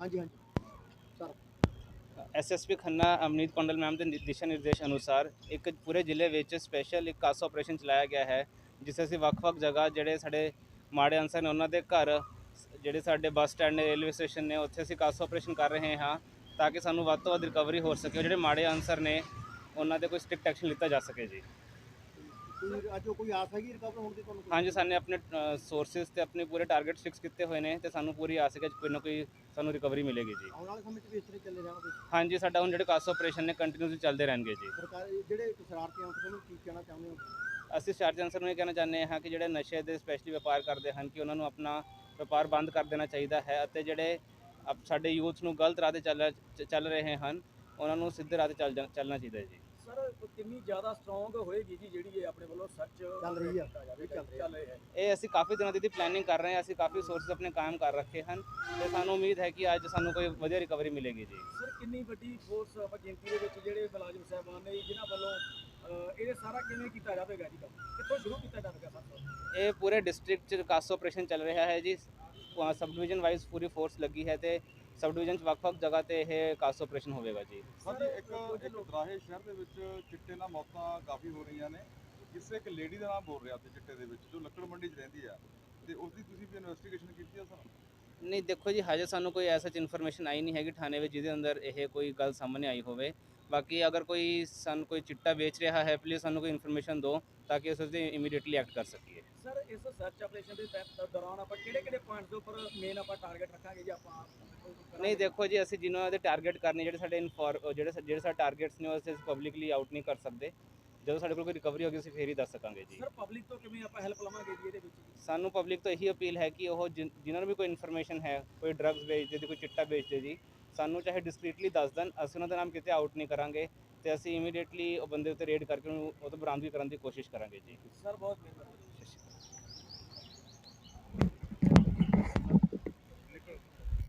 ਹਾਂਜੀ ਹਾਂਜੀ SSP Khanna Amneet Kondal ma'am ਦੇ ਦਿਸ਼ਾ ਨਿਰਦੇਸ਼ ਅਨੁਸਾਰ ਇੱਕ ਪੂਰੇ ਜ਼ਿਲ੍ਹੇ ਵਿੱਚ ਸਪੈਸ਼ਲ ਇੱਕ ਕਾਸ ਆਪਰੇਸ਼ਨ ਚਲਾਇਆ ਗਿਆ ਹੈ ਜਿਸ ਅਸੀਂ ਵੱਖ-ਵੱਖ ਜਗ੍ਹਾ ਜਿਹੜੇ ਸਾਡੇ ਮਾੜੇ ਅਨਸਰ ਨੇ ਉਹਨਾਂ ਦੇ ਘਰ ਜਿਹੜੇ ਸਾਡੇ ਬੱਸ ਸਟੈਂਡ ਨੇ ਰੇਲਵੇ ਸਟੇਸ਼ਨ ਨੇ ਉੱਥੇ ਅਸੀਂ ਕਾਸ ਆਪਰੇਸ਼ਨ ਕਰ ਰਹੇ ਹਾਂ ਤਾਂ ਕਿ ਸਾਨੂੰ ਵੱਧ ਤੋਂ ਵੱਧ ਰਿਕਵਰੀ ਹੋ ਸਕੇ ਜਿਹੜੇ ਮਾੜੇ ਅਨਸਰ ਨੇ ਉਹਨਾਂ ਦੇ ਕੋਈ ਸਟ੍ਰਿਕਟ ਐਕਸ਼ਨ ਲਿੱਤਾ ਜਾ ਸਕੇ ਜੀ ਕੋਈ ਅੱਜ ਕੋਈ ਆਸ ਹੈਗੀ ਰਿਕਵਰ ਹੋਣ ਦੀ ਤੁਹਾਨੂੰ ਕੋਈ? ਹਾਂਜੀ ਸਾਨੇ ਆਪਣੇ ਸੋਰਸਸ ਤੇ ਆਪਣੇ ਪੂਰੇ ਟਾਰਗੇਟ ਫਿਕਸ ਕੀਤੇ ਹੋਏ ਨੇ ਤੇ ਸਾਨੂੰ ਪੂਰੀ ਆਸ ਹੈ ਕਿ ਕੋਈ ਨਾ ਕੋਈ ਸਾਨੂੰ ਰਿਕਵਰੀ ਮਿਲੇਗੀ ਜੀ। ਆਉਣ ਵਾਲੇ ਸਮੇਂ 'ਚ ਵੀ ਇਸ ਤਰ੍ਹਾਂ ਚੱਲੇ ਰਹਿਣਗੇ ਹਾਂਜੀ ਸਾਡਾ ਹੁਣ ਜਿਹੜੇ ਕਾਸਾ ਆਪਰੇਸ਼ਨ ਨੇ ਕੰਟੀਨਿਊਸਲੀ ਚੱਲਦੇ ਰਹਿਣਗੇ ਜੀ। ਸਰਕਾਰ ਜਿਹੜੇ ਸ਼ਰਾਰਤੀ ਅੰਸਰ ਨੂੰ ਕੀ ਕਹਿਣਾ ਚਾਹੁੰਦੇ ਹੋ? ਅਸੀਂ ਚਾਰਜ ਅਨਸਰ ਨੂੰ ਇਹ ਕਹਿਣਾ ਚਾਹੁੰਦੇ ਹਾਂ ਕਿ ਜਿਹੜੇ ਨਸ਼ੇ ਦੇ ਸਪੈਸ਼ਲੀ ਵਪਾਰ ਕਰਦੇ ਹਨ ਕਿ ਉਹਨਾਂ ਨੂੰ ਆਪਣਾ ਵਪਾਰ ਬੰਦ ਕਰ ਦੇਣਾ ਚਾਹੀਦਾ ਹੈ ਅਤੇ ਜਿਹੜੇ ਸਾਡੇ ਯੂਥ ਨੂੰ ਗਲਤ ਰਾਹ ਤੇ ਚੱਲ ਰਹੇ ਹਨ ਉਹਨਾਂ ਨੂੰ ਸਿੱਧੇ ਰਾਹ ਤੇ ਚੱਲਣਾ ਚਾਹੀਦਾ ਜੀ। ਸਰ ਕਿੰਨੀ ਜ਼ਿਆਦਾ ਸਟਰੋਂਗ ਹੋਏਗੀ ਜੀ ਜਿਹੜੀ ਇਹ ਆਪਣੇ ਵੱਲੋਂ ਸਰਚ ਚੱਲ ਰਹੀ ਆ। ਚੱਲ ਰਹੀ ਹੈ। ਇਹ ਅਸੀਂ ਕਾਫੀ ਦਿਨਾਂ ਦੀ ਪਲੈਨਿੰਗ ਕਰ ਰਹੇ ਹਾਂ ਅਸੀਂ ਕਾਫੀ ਸੋਰਸਸ ਆਪਣੇ ਕਾਇਮ ਕਰ ਰੱਖੇ ਹਨ ਤੇ ਸਾਨੂੰ ਉਮੀਦ ਹੈ ਕਿ ਅੱਜ ਸਾਨੂੰ ਕੋਈ ਵਧੀਆ ਰਿਕਵਰੀ ਮਿਲੇਗੀ ਜੀ। ਸਰ ਕਿੰਨੀ ਵੱਡੀ ਫੋਰਸ ਆਪਾਂ ਗਿਣਤੀ ਦੇ ਵਿੱਚ ਜਿਹੜੇ ਮੁਲਾਜ਼ਮ ਸਾਹਿਬਾਨ ਨੇ ਜਿਨ੍ਹਾਂ ਵੱਲੋਂ ਇਹ ਸਾਰਾ ਕਿਵੇਂ ਕੀਤਾ ਜਾਵੇਗਾ ਜੀ? ਕਿੱਥੋਂ ਸ਼ੁਰੂ ਕੀਤਾ ਜਾਵੇਗਾ ਸਰ? ਇਹ ਪੂਰੇ ਡਿਸਟ੍ਰਿਕਟ ਚ ਕਾਸੋ ਆਪਰੇਸ਼ਨ ਚੱਲ ਰਿਹਾ ਹੈ ਜੀ। ਸਬ ਡਿਵੀਜ਼ਨ ਵਾਈਜ਼ ਪੂਰੀ ਫੋਰਸ ਲੱਗੀ ਹੈ ਤੇ ਸਬ ਡਿਵੀਜ਼ਨ ਚ ਵੱਖ-ਵੱਖ ਜਗ੍ਹਾ ਤੇ ਇਹ ਕਾਸੋ ਆਪਰੇਸ਼ਨ ਹੋਵੇਗਾ ਜੀ। ਹਾਂਜੀ ਇੱਕ ਇੱਕ ਦਰਾਹੇ ਸ਼ਹਿਰ ਦੇ ਵਿੱਚ ਚਿੱਟੇ ਨਾਲ ਮੌਤਾਂ ਕਾਫੀ ਹੋ ਰਹੀਆਂ ਨੇ। ਕਿਸੇ ਇੱਕ ਲੇਡੀ ਦਾ ਨਾਮ ਬੋਲ ਰਿਹਾ ਤੇ ਚਿੱਟੇ ਦੇ ਵਿੱਚ ਜੋ ਲੱਕੜ ਮੰਡੀ 'ਚ ਰਹਿੰਦੀ ਆ। ਤੇ ਉਸ ਦੀ ਤੁਸੀਂ ਵੀ ਇਨਵੈਸਟੀਗੇਸ਼ਨ ਕੀਤੀ ਆ ਸਰ ਨਹੀਂ ਦੇਖੋ ਜੀ ਹਜੇ ਸਾਨੂੰ ਕੋਈ ਐਸਾ ਇਨਫੋਰਮੇਸ਼ਨ ਆਈ ਨਹੀਂ ਹੈਗੀ ਥਾਣੇ ਵਿੱਚ ਜਿਹਦੇ ਅੰਦਰ ਇਹ ਕੋਈ ਗੱਲ ਸਾਹਮਣੇ ਆਈ ਹੋਵੇ। ਬਾਕੀ ਅਗਰ ਕੋਈ ਸਾਨੂੰ ਕੋਈ ਚਿੱਟਾ ਵੇਚ ਰਿਹਾ ਹੈ ਪਲੀਜ਼ ਸਾਨੂੰ ਕੋਈ ਇਨਫੋਰਮੇਸ਼ਨ ਦਿਓ ਤਾਂ ਕਿ ਅਸੀਂ ਉਸ ਤੇ ਇਮੀਡੀਏਟਲੀ ਐਕਟ ਕਰ ਸਕੀਏ। ਸਰ ਇਸ ਸਰਚ ਆਪਰੇਸ਼ਨ ਦੇ ਤਹਿਤ ਦੌਰਾਨ ਆਪਾਂ ਕਿਹੜੇ ਕਿਹੜੇ ਪੁਆਇੰਟਸ ਦੇ ਉੱਪਰ ਮੇਨ ਆਪਾਂ ਟਾਰਗੇਟ ਰੱਖਾਂਗੇ ਜੀ ਆਪਾਂ? ਨਹੀਂ ਦੇਖੋ ਜੀ ਅਸੀਂ ਜਿਨ੍ਹਾਂ ਦੇ ਟਾਰਗੇਟ ਕਰਨੇ ਜਿਹੜੇ ਸਾਡੇ ਇਨਫੋਰ ਜਿਹੜੇ ਜਿਹੜੇ ਸਾਡੇ ਟਾਰਗੇਟਸ ਨੇ ਉਹ ਅਸੀਂ ਪਬਲਿਕਲੀ ਆਊਟ ਨਹੀਂ ਕਰ ਸਕਦੇ। ਜਦੋਂ ਸਾਡੇ ਕੋਲ ਕੋਈ ਰਿਕਵਰੀ ਹੋਗੀ ਅਸੀਂ ਫੇਰ ਹੀ ਦੱਸ ਸਕਾਂਗੇ ਜੀ। ਸਰ ਪਬਲਿਕ ਤੋਂ ਕਿਵੇਂ ਆਪਾਂ ਹੈਲਪ ਲਵਾਂਗੇ ਜੀ ਇਹਦੇ ਵਿੱਚ? ਸਾਨੂੰ ਪਬਲਿਕ ਤੋਂ ਇਹੀ ਅਪੀਲ ਹੈ ਕਿ ਉਹ ਜਿਨ- ਜਿਨ੍ਹਾਂ ਨੂੰ ਵੀ ਕੋਈ ਇਨਫੋਰਮੇਸ਼ਨ ਹੈ ਕੋਈ ਡਰੱਗਸ ਵੇਚਦੇ ਦੀ ਕੋਈ ਚਿੱਟਾ ਵੇਚਦੇ ਜੀ ਸਾਨੂੰ ਚਾਹੇ ਡਿਸਕ੍ਰੀਟਲੀ ਦੱਸ ਦੇਣ ਅਸੀਂ ਉਹਨਾਂ ਦਾ ਨਾਮ ਕਿਤੇ ਆਊਟ ਨਹੀਂ ਕਰਾਂਗੇ ਤੇ ਅਸੀਂ ਇਮੀਡੀਏਟਲੀ ਉਹ ਬੰਦੇ ਉੱਤੇ ਰੇਡ ਕਰਕੇ ਉਹਨੂੰ ਉਹ ਤੋਂ ਬਰਾਮਦਗੀ ਕਰਨ ਦੀ ਕੋਸ਼ਿਸ਼ ਕਰਾਂਗੇ ਜੀ। ਸਰ ਬਹੁਤ ਮਿਹਰਬਾਨੀ।